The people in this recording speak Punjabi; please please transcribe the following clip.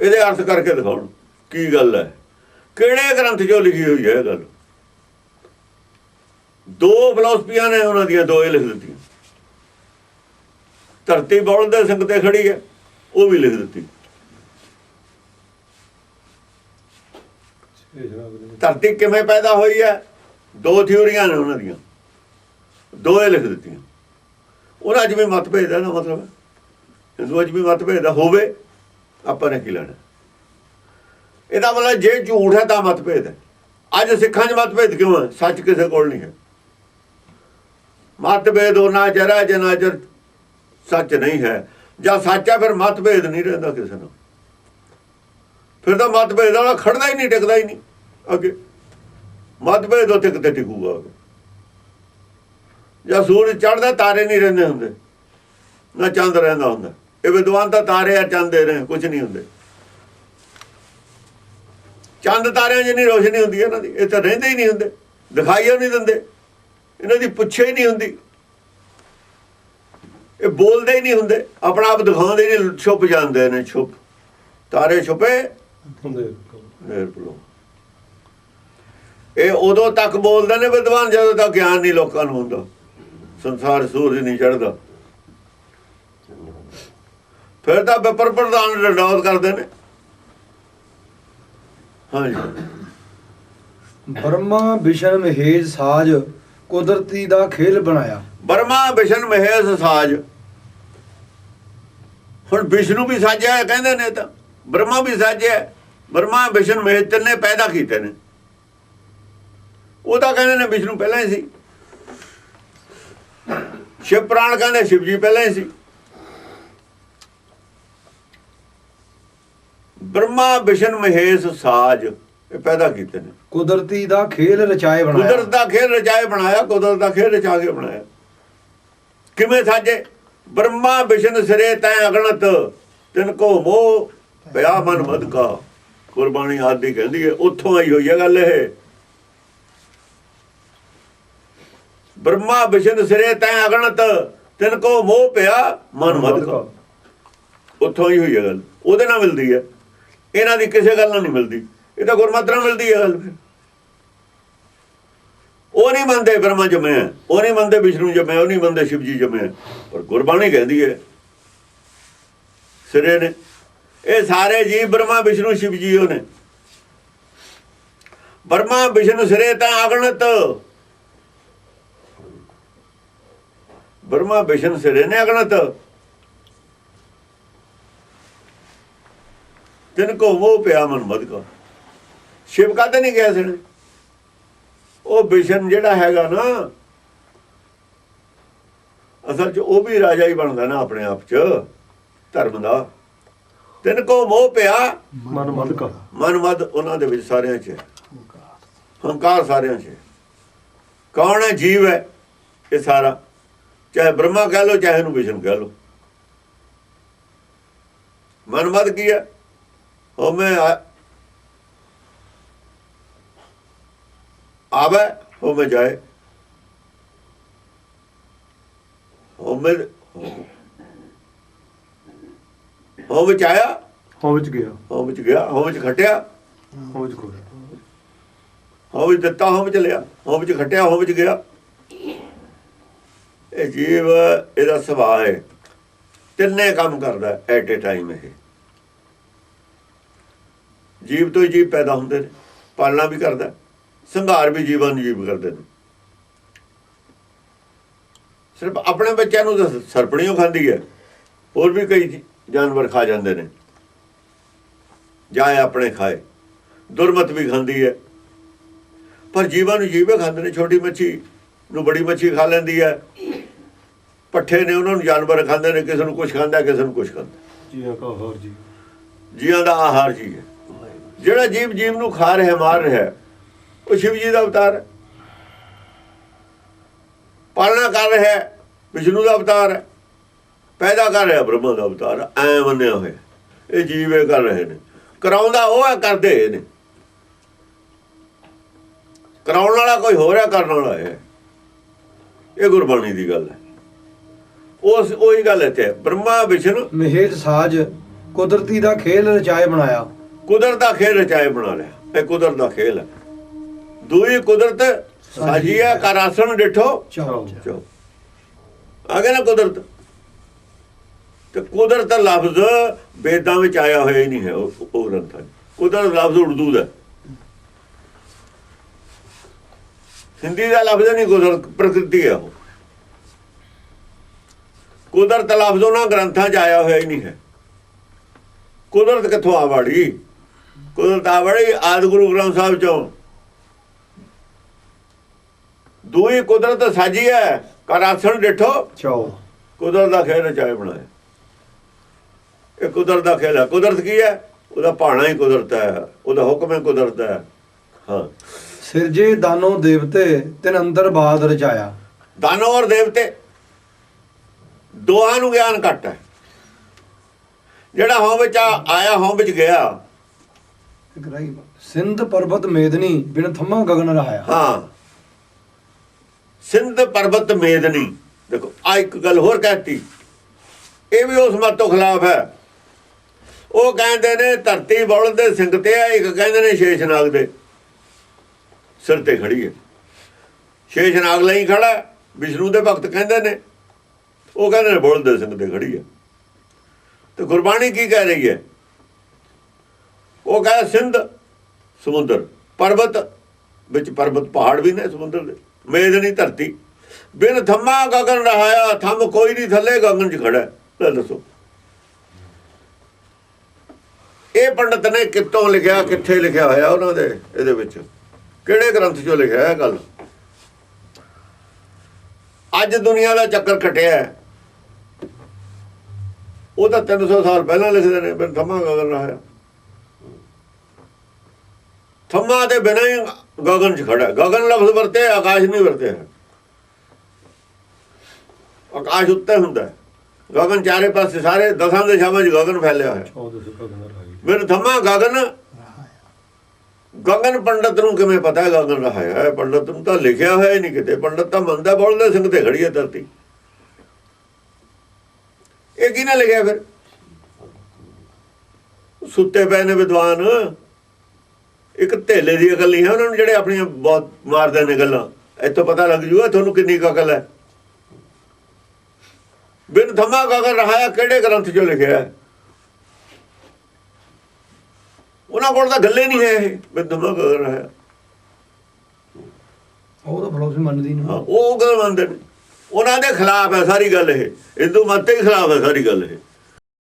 ਇਹਦੇ ਅਰਥ ਕਰਕੇ ਦਿਖਾਉਣ। ਕੀ ਗੱਲ ਹੈ? ਕਿਹੜੇ ਗ੍ਰੰਥ 'ਚੋਂ ਲਿਖੀ ਹੋਈ ਹੈ ਇਹ ਗੱਲ? ਦੋ ਫਿਲਾਸਫੀਆਂ ਨੇ ਉਹਨਾਂ ਦੀਆਂ, ਦੋ ਇਹ ਲਿਖ ਦਿੱਤੀਆਂ। ਧਰਤੀ ਬੌਲ ਦੇ ਸੰਗ ਤੇ ਖੜੀ ਹੈ, ਉਹ ਵੀ ਲਿਖ ਦਿੱਤੀ। ਧਰਤੀ ਕਿਵੇਂ ਪੈਦਾ ਹੋਈ ਹੈ? ਦੋ ਥਿਉਰੀਆਂ ਨੇ ਉਹਨਾਂ ਦੀਆਂ। ਦੋ ਲਿਖ ਦਿੱਤੀਆਂ। ਉਹਨਾਂ 'ਚ ਵੀ ਮਤਭੇਦ ਹੈ ਨਾ ਮਤਲਬ? ਹਿੰਦੂਆਂ 'ਚ ਵੀ ਮਤਭੇਦ ਹੋਵੇ ਆਪਾਂ ਨੇ ਕੀ ਲੈਣਾ? ਇਹਦਾ ਮਤਲਬ ਜੇ ਝੂਠ ਹੈ ਤਾਂ ਮਤਭੇਦ ਹੈ। ਅੱਜ ਸਿੱਖਾਂ 'ਚ ਮਤਭੇਦ ਕਿਉਂ ਹੈ? ਸੱਚ ਕਿਸੇ ਕੋਲ ਨਹੀਂ ਹੈ। ਮਤਭੇਦ ਉਹਨਾਂ ਚਰਾ ਜਨਾ ਚਰ ਸੱਚ ਨਹੀਂ ਹੈ। ਜਾਂ ਸੱਚ ਹੈ, ਫਿਰ ਮਤਭੇਦ ਨਹੀਂ ਰਹਿੰਦਾ ਕਿਸੇ ਨਾਲ ਫਿਰ ਤਾਂ ਮਤਭੇਦ ਵਾਲਾ ਖੜਦਾ ਹੀ ਨਹੀਂ, ਟਿਕਦਾ ਹੀ ਨਹੀਂ। ਅੱਗੇ ਮਤਭੇਦ ਉੱਤੇ ਕਿਤੇ ਟਿਕੂਗਾ? ਅੱਗੇ। ਜਾਂ ਸੂਰਜ ਚੜਦਾ ਤਾਰੇ ਨਹੀਂ ਰਹਿੰਦੇ ਹੁੰਦੇ। ਨਾ ਚੰਦ ਰਹਿੰਦਾ ਹੁੰਦਾ। ਇਹ ਵਿਦਵਾਨ ਤਾਂ ਤਾਰੇ ਆ ਚੰਦ ਦੇ ਰਹੇ ਕੁਝ ਨਹੀਂ ਹੁੰਦੇ। ਚੰਦ ਤਾਰਿਆਂ ਜਿੰਨੀ ਰੋਸ਼ਨੀ ਹੁੰਦੀ ਹੈ ਇਹਨਾਂ ਦੀ ਇਹ ਤਾਂ ਰਹਿੰਦੇ ਹੀ ਨਹੀਂ ਹੁੰਦੇ ਦਿਖਾਈ ਨਹੀਂ ਦਿੰਦੇ ਇਹਨਾਂ ਦੀ ਪੁੱਛੇ ਹੀ ਨਹੀਂ ਹੁੰਦੀ। ਇਹ ਬੋਲਦੇ ਹੀ ਨਹੀਂ ਹੁੰਦੇ ਆਪਣਾ ਆਪ ਦਿਖਾਉਂਦੇ ਨਹੀਂ ਛੁਪ ਜਾਂਦੇ ਨੇ ਛੁਪ। ਤਾਰੇ ਛੁਪੇ ਪਲੋ ਇਹ ਉਦੋਂ ਤੱਕ ਬੋਲਦੇ ਨੇ ਵਿਦਵਾਨ ਜਦੋਂ ਤੱਕ ਗਿਆਨ ਨਹੀਂ ਲੋਕਾਂ ਨੂੰ ਹੁੰਦਾ। ਸੰਸਾਰ ਸੂਰਜ ਨਹੀਂ ਚੜਦਾ ਫਿਰ ਤਾਂ ਵਿਪਰ ਪ੍ਰਧਾਨ ਰਡੌਤ ਕਰਦੇ ਨੇ। ਹਾਂਜੀ। ਬ੍ਰਹਮਾ ਵਿਸ਼ਨ ਮਹੇਜ ਸਾਜ ਕੁਦਰਤੀ ਦਾ ਖੇਲ ਬਣਾਇਆ। ਬਰਮਾ ਵਿਸ਼ਨ ਮਹੇਸ਼ ਸਾਜ। ਹੁਣ ਵਿਸ਼ਨੂੰ ਵੀ ਸਾਜਿਆ ਕਹਿੰਦੇ ਨੇ ਤਾਂ। ਬ੍ਰਹਮਾ ਵੀ ਸਾਜਿਆ। ਬ੍ਰਹਮਾ ਵਿਸ਼ਨ ਮਹੇਸ਼ ਤਿੰਨੇ ਪੈਦਾ ਕੀਤੇ ਨੇ। ਉਹ ਤਾਂ ਕਹਿੰਦੇ ਨੇ ਵਿਸ਼ਨੂੰ ਪਹਿਲਾਂ ਹੀ ਸੀ। ਸ਼ਿਵ ਪ੍ਰਾਣ ਕਹਿੰਦੇ ਸ਼ਿਵ ਜੀ ਪਹਿਲਾਂ ਹੀ ਸੀ। ਬ੍ਰਹਮਾ ਵਿਸ਼ਨ ਮਹੇਸ਼ ਸਾਜ ਇਹ ਪੈਦਾ ਕੀਤੇ ਨੇ। ਕੁਦਰਤੀ ਦਾ ਖੇਲ ਰਚਾਏ ਬਣਾਇਆ। ਕੁਦਰਤ ਦਾ ਖੇਲ ਰਚਾਏ ਬਣਾਇਆ ਕੁਦਰਤ ਦਾ ਖੇਲ ਰਚਾ ਕੇ ਬਣਾਇਆ। ਕਿਵੇਂ ਸਾਜੇ? ਬ੍ਰਹਮਾ ਵਿਸ਼ਨ ਸਿਰੇ ਤੈ ਅਗਣਤ ਤਿਨ ਕੋ ਮੋਹ ਪਿਆ ਮਨ ਮਦ ਕਾ ਕੁਰਬਾਨੀ ਆਦੀ ਕਹਿੰਦੀ ਹੈ ਉੱਥੋਂ ਆਈ ਹੋਈ ਹੈ ਗੱਲ ਇਹ। ਬ੍ਰਹਮਾ ਵਿਸ਼ਨ ਸਿਰੇ ਤੈ ਅਗਣਤ ਤਿਨ ਕੋ ਮੋਹ ਪਿਆ ਮਨ ਮਦ ਕਾ ਉੱਥੋਂ ਹੀ ਹੋਈ ਹੈ ਗੱਲ ਉਹਦੇ ਨਾਲ ਮਿਲਦੀ ਹੈ। ਇਹਨਾਂ ਦੀ ਕਿਸੇ ਗੱਲ ਨਾਲ ਨਹੀਂ ਮਿਲਦੀ। ਇਹ ਤਾਂ ਗੁਰਮਤਿ ਨਾਲ ਮਿਲਦੀ ਹੈ ਗੱਲ ਫਿਰ। ਉਹ ਨਹੀਂ ਮੰਨਦੇ ਬ੍ਰਹਮਾ ਜਮਿਆ ਉਹ ਨਹੀਂ ਮੰਨਦੇ ਵਿਸ਼ਨੂੰ ਜਮਿਆ ਉਹ ਨਹੀਂ ਮੰਨਦੇ ਸ਼ਿਵ ਜੀ ਜਮਿਆ ਪਰ ਗੁਰਬਾਣੀ ਕਹਿੰਦੀ ਹੈ, ਸਿਰੇ ਨੇ। ਇਹ ਸਾਰੇ ਜੀਵ ਬ੍ਰਹਮਾ, ਵਿਸ਼ਨੂੰ ਸ਼ਿਵ ਜੀ ਉਹ ਨੇ। ਬ੍ਰਹਮਾ, ਵਿਸ਼ਨੂੰ, ਸਿਰੇ ਤਾਂ ਅਗਣਤ। ਬ੍ਰਹਮਾ, ਵਿਸ਼ਨੂੰ, ਸਿਰੇ ਨੇ ਅਗਣਤ। ਤਿਨ ਕੋ ਮੋਹ ਪਿਆ ਮਨ ਮਦ ਕਾ। ਸ਼ਿਵ ਕਾਤੇ ਨਹੀਂ ਗਿਆ ਸਿਰੇ? ਉਹ ਵਿਸ਼ਨ ਜਿਹੜਾ ਹੈਗਾ ਨਾ ਅਸਲ 'ਚ ਉਹ ਵੀ ਰਾਜਾ ਹੀ ਬਣਦਾ ਨਾ ਆਪਣੇ ਆਪ 'ਚ ਧਰਮ ਦਾ। ਤਿੰਨ ਕੋ ਮੋਹ ਪਿਆ ਮਨ ਮਦ ਕਾ। ਮਨ ਮਦ ਉਹਨਾਂ ਦੇ ਵਿੱਚ ਸਾਰਿਆਂ 'ਚ। ਹੰਕਾਰ। ਸਾਰਿਆਂ 'ਚ। ਕੌਣ ਹੈ ਜੀਵ ਹੈ ਇਹ ਸਾਰਾ? ਚਾਹੇ ਬ੍ਰਹਮਾ ਕਹਿ ਲੋ ਚਾਹੇ ਨੂੰ ਵਿਸ਼ਨ ਕਹਿ ਲੋ ਮਨ ਮਦ ਕੀ ਹੈ? ਉਹ ਮੈਂ ਆ- ਆਵੇ ਮੈਂ ਜਾਏ। ਮੈਂ ਉਹ ਵਿੱਚ ਆਇਆ ਹੋ ਵਿੱਚ ਗਿਆ। ਉਹ ਵਿੱਚ ਗਿਆ ਉਹ ਵਿੱਚ ਖਟਿਆ। ਹੋ ਵਿੱਚ ਖੋਇਆ ਉਹ ਵਿੱਚ ਦਿੱਤਾ ਉਹ ਵਿੱਚ ਲਿਆ। ਉਹ ਵਿੱਚ ਖਟਿਆ ਉਹ ਵਿੱਚ ਗਿਆ। ਇਹ ਜੀਵ ਇਹਦਾ ਸੁਭਾਅ ਹੈ। ਤਿੰਨੇ ਕੰਮ ਕਰਦਾ ਐਟ ਏ ਟਾਈਮ ਇਹ। ਜੀਵ ਤੋਂ ਹੀ ਜੀਵ ਪੈਦਾ ਹੁੰਦੇ ਨੇ ਪਾਲਣਾ ਵੀ ਕਰਦਾ ਸੰਘਾਰ ਵੀ ਜੀਵਾਂ ਨੂੰ ਜੀਵ ਕਰਦੇ ਨੇ। ਸਿਰਫ ਆਪਣੇ ਬੱਚਿਆਂ ਨੂੰ ਸਰਪਣੀਓ ਖਾਂਦੀ ਹੈ ਹੋਰ ਵੀ ਕਈ ਜਾਨਵਰ ਖਾ ਜਾਂਦੇ ਨੇ। ਜਾਂ ਇਹ ਆਪਣੇ ਖਾਏ ਦੁਰਮਤ ਵੀ ਖਾਂਦੀ ਹੈ। ਪਰ ਜੀਵਾਂ ਨੂੰ ਜੀਵੇ ਖਾਂਦੇ ਨੇ ਛੋਟੀ ਮੱਛੀ ਨੂੰ ਬੜੀ ਮੱਛੀ ਖਾ ਲੈਂਦੀ ਹੈ। ਪੱਠੇ ਨੇ ਉਹਨਾਂ ਨੂੰ ਜਾਨਵਰ ਖਾਂਦੇ ਨੇ ਕਿਸੇ ਨੂੰ ਕੁਝ ਖਾਂਦਾ ਕਿਸੇ ਨੂੰ ਕੁਝ ਖਾਂਦਾ। ਜੀਆਂ ਕਾ ਹੋਰ ਜੀ। ਜੀਆਂ ਦਾ ਆਹਾਰ ਜੀ ਹੈ। ਜਿਹੜਾ ਜੀਵ ਜੀਵ ਨੂੰ ਖਾ ਰਿਹਾ, ਮਾਰ ਰਿਹਾ, ਉਹ ਸ਼ਿਵ ਜੀ ਦਾ ਅਵਤਾਰ ਹੈ। ਪਾਲਣਾ ਕਰ ਰਿਹਾ ਵਿਸ਼ਨੂੰ ਦਾ ਅਵਤਾਰ ਹੈ। ਪੈਦਾ ਕਰ ਰਿਹਾ ਬ੍ਰਹਮਾ ਦਾ ਅਵਤਾਰ ਹੈ। ਐ ਮੰਨਿਆ ਹੋਇਆ ਇਹ ਜੀਵ ਕਰ ਰਹੇ ਨੇ। ਕਰਾਉਂਦਾ ਉਹ ਹੈ, ਕਰਦੇ ਇਹ ਨੇ। ਕਰਾਉਣ ਵਾਲਾ ਕੋਈ ਹੋਰ ਹੈ, ਕਰਨ ਵਾਲਾ ਹੈ। ਇਹ ਗੁਰਬਾਣੀ ਦੀ ਗੱਲ ਹੈ। ਉਸ, ਉਹੀ ਗੱਲ ਹੈ। ਤੇ ਬ੍ਰਹਮਾ, ਵਿਸ਼ਨੂੰ ਮਹੇਜ ਸਾਜ ਕੁਦਰਤੀ ਦਾ ਖੇਲ ਰਚਾਏ ਬਣਾਇਆ। ਕੁਦਰਤ ਦਾ ਖੇਲ ਰਚਾਏ ਬਣਾ ਲਿਆ। ਇਹ ਕੁਦਰਤ ਦਾ ਖੇਲ ਹੈ। ਦੂਈ ਕੁਦਰਤ ਸਾਜੀਆ ਕਰ ਆਸਣ ਡਿਠੋ। ਚੋ ਗਿਆ ਨਾ ਕੁਦਰਤ। ਤੇ ਕੁਦਰਤ ਦਾ ਲਫ਼ਜ਼ ਵੇਦਾਂ ਵਿੱਚ ਆਇਆ ਹੋਇਆ ਹੀ ਨਹੀਂ ਹੈ ਉਹ ਉਹ ਗ੍ਰੰਥਾਂ ਕੁਦਰਤ ਲਫ਼ਜ਼ ਉਰਦੂ ਦਾ ਹਿੰਦੀ ਦਾ ਲਫ਼ਜ਼ ਨਹੀਂ ਕੁਦਰਤ ਪ੍ਰਕਿਰਤੀ ਹੈ ਉਹ। ਕੁਦਰਤ ਲਫ਼ਜ਼ ਉਹਨਾਂ ਗ੍ਰੰਥਾਂ 'ਚ ਆਇਆ ਹੋਇਆ ਹੀ ਨਹੀਂ ਹੈ। ਕੁਦਰਤ ਕਿੱਥੋਂ ਆ ਵੜੀ ਕੁਦਰਤ ਆ ਵੜੀ ਆਦਿ ਗੁਰੂ ਗ੍ਰੰਥ ਸਾਹਿਬ ਚੋਂ। ਦੂਈ ਕੁਦਰਤ ਸਾਜੀ ਹੈ ਕਰ ਆਸਣ ਡਿਠੋ। ਚਾਓ ਕੁਦਰਤ ਦਾ ਖੇਲ ਰਚਾਏ ਬਣਾਇਆ ਇਹ ਕੁਦਰਤ ਦਾ ਖੇਲ ਹੈ। ਕੁਦਰਤ ਕੀ ਹੈ ਉਹਦਾ ਭਾਣਾ ਹੀ ਕੁਦਰਤ ਹੈ ਉਹਦਾ ਹੁਕਮ ਹੀ ਕੁਦਰਤ ਹੈ। ਹਾਂ ਸਿਰਜੇ ਦਾਨੋ ਦੇਵਤੇ ਤਿਨ ਅੰਦਰ ਬਾਦ ਰਚਾਇਆ। ਦਾਨਵ ਔਰ ਦੇਵਤੇ ਦੋਹਾਂ ਨੂੰ ਗਿਆਨ ਘੱਟ ਹੈ ਜਿਹੜਾ ਹੋਂ ਵਿੱਚ ਆਇਆ ਹੋਂ ਵਿੱਚ ਗਿਆ। ਇੱਕ ਰਹੀ ਸਿੰਧ ਪਰਬਤ ਮੇਦਨੀ ਬਿਨ ਥੰਮਾ ਗਗਨ ਰਹਾਇਆ। ਹਾਂ। ਸਿੰਧ ਪਰਬਤ ਮੇਦਨੀ। ਦੇਖੋ ਆ ਇੱਕ ਗੱਲ ਹੋਰ ਕਹਿਤੀ। ਇਹ ਵੀ ਉਸ ਮਤ ਤੋਂ ਖਿਲਾਫ ਹੈ। ਉਹ ਕਹਿੰਦੇ ਨੇ, ਧਰਤੀ ਬੌਲ ਦੇ ਸਿੰਘ ਤੇ ਆ, ਇੱਕ ਕਹਿੰਦੇ ਨੇ ਸ਼ੇਸ਼ਨਾਗ ਦੇ। ਸਿਰ ਤੇ ਖੜੀ ਹੈ। ਸ਼ੇਸ਼ਨਾਗ ਲਈ ਖੜਾ ਵਿਸ਼ਨੂੰ ਦੇ ਭਗਤ ਕਹਿੰਦੇ ਨੇ। ਉਹ ਕਹਿੰਦੇ ਨੇ ਬੌਲ ਦੇ ਸਿੰਘ ਤੇ ਖੜੀ ਹੈ। ਤੇ ਗੁਰਬਾਣੀ ਕੀ ਕਹਿ ਰਹੀ ਹੈ? ਉਹ ਕਹੇ ਸਿੰਧ, ਸਮੁੰਦਰ, ਪਰਬਤ, ਵਿੱਚ ਪਰਬਤ ਪਹਾੜ ਵੀ ਨੇ ਸਮੁੰਦਰ ਦੇ ਮੇਦਨੀ ਧਰਤੀ। ਬਿਨ ਥੰਮਾ ਗਗਨ ਰਹਾਇਆ, ਥੰਮ ਕੋਈ ਨਹੀਂ ਥੱਲੇ ਗਗਨ 'ਚ ਖੜਾ ਲੈ ਦੱਸੋ। ਇਹ ਪੰਡਤ ਨੇ ਕਿੱਥੋਂ ਲਿਖਿਆ, ਕਿੱਥੇ ਲਿਖਿਆ ਹੋਇਆ ਉਹਨਾਂ ਦੇ, ਇਹਦੇ ਵਿੱਚ? ਕਿਹੜੇ ਗ੍ਰੰਥ 'ਚੋਂ ਲਿਖਿਆ ਹੈ ਗੱਲ? ਅੱਜ ਦੁਨੀਆ ਦਾ ਚੱਕਰ ਕਟਿਆ ਉਹ ਤਾਂ 300 ਸਾਲ ਪਹਿਲਾਂ ਲਿਖਦੇ ਨੇ, ਬਿਨ ਥੰਮਾ ਗਗਨ ਰਹਾਇਆ। ਥੰਮਾ ਦੇ ਬਿਨਾਂ ਹੀ ਗਗਨ 'ਚ ਖੜਾ। ਗਗਨ ਲਫ਼ਜ਼ ਵਰਤੇ ਆਕਾਸ਼ ਨਹੀਂ ਵਰਤੇ ਆਕਾਸ਼ ਉੱਤੇ ਹੁੰਦਾ ਹੈ। ਗਗਨ ਚਾਰੇ ਪਾਸੇ ਸਾਰੇ ਦਸਾਂ ਦੇ ਸ਼ਾਮਾਂ 'ਚ ਗਗਨ ਫੈਲਿਆ ਹੋਇਆ। ਮੇਰੇ ਥੰਮਾ ਗਗਨ ਗਗਨ ਪੰਡਤ ਨੂੰ ਕਿਵੇਂ ਪਤਾ ਹੈ ਗਗਨ ਰਹਾਇਆ ਹੈ? ਪੰਡਤ ਨੂੰ ਤਾਂ ਲਿਖਿਆ ਹੋਇਆ ਹੀ ਨਹੀਂ ਕਿਤੇ। ਪੰਡਤ ਤਾਂ ਮੰਨਦਾ ਬੋਲਦੇ ਸਿੰਘ ਤੇ ਖੜੀ ਹੈ ਧਰਤੀ। ਇਹ ਕਿਹਨੇ ਲਿਖਿਆ ਫਿਰ? ਸੁੱਤੇ ਪਏ ਨੇ ਵਿਦਵਾਨ। ਇੱਕ ਧੇਲੇ ਦੀ ਅਕਲ ਨਹੀਂ ਹੈ ਉਹਨਾਂ ਨੂੰ ਜਿਹੜੇ ਆਪਣੀਆਂ ਬਹੁਤ ਮਾਰਦੇ ਨੇ ਗੱਲਾਂ। ਇੱਥੋਂ ਪਤਾ ਲੱਗ ਜੂਗਾ ਤੁਹਾਨੂੰ ਕਿੰਨੀ ਅਕਲ ਹੈ। ਬਿਨ ਥਮਾ ਗਗਨ ਰਹਾਇਆ ਕਿਹੜੇ ਗ੍ਰੰਥ 'ਚ ਲਿਖਿਆ ਹੈ? ਉਹਨਾਂ ਕੋਲ ਤਾਂ ਗੱਲੇ ਨਹੀਂ ਹੈ ਇਹ ਬਿਨ ਥਮਾ ਗਗਨ ਰਹਾਇਆ। ਉਹ ਤਾਂ ਫਲੋਸਫੀ ਮੰਨਦੀ ਨਹੀਂ ਉਹ ਗੱਲ ਮੰਨਦੇ ਨੇ? ਉਹਨਾਂ ਦੇ ਖਿਲਾਫ ਹੈ ਸਾਰੀ ਗੱਲ ਇਹ। ਹਿੰਦੂ ਮਤ ਖਿਲਾਫ ਹੈ ਸਾਰੀ ਗੱਲ ਇਹ।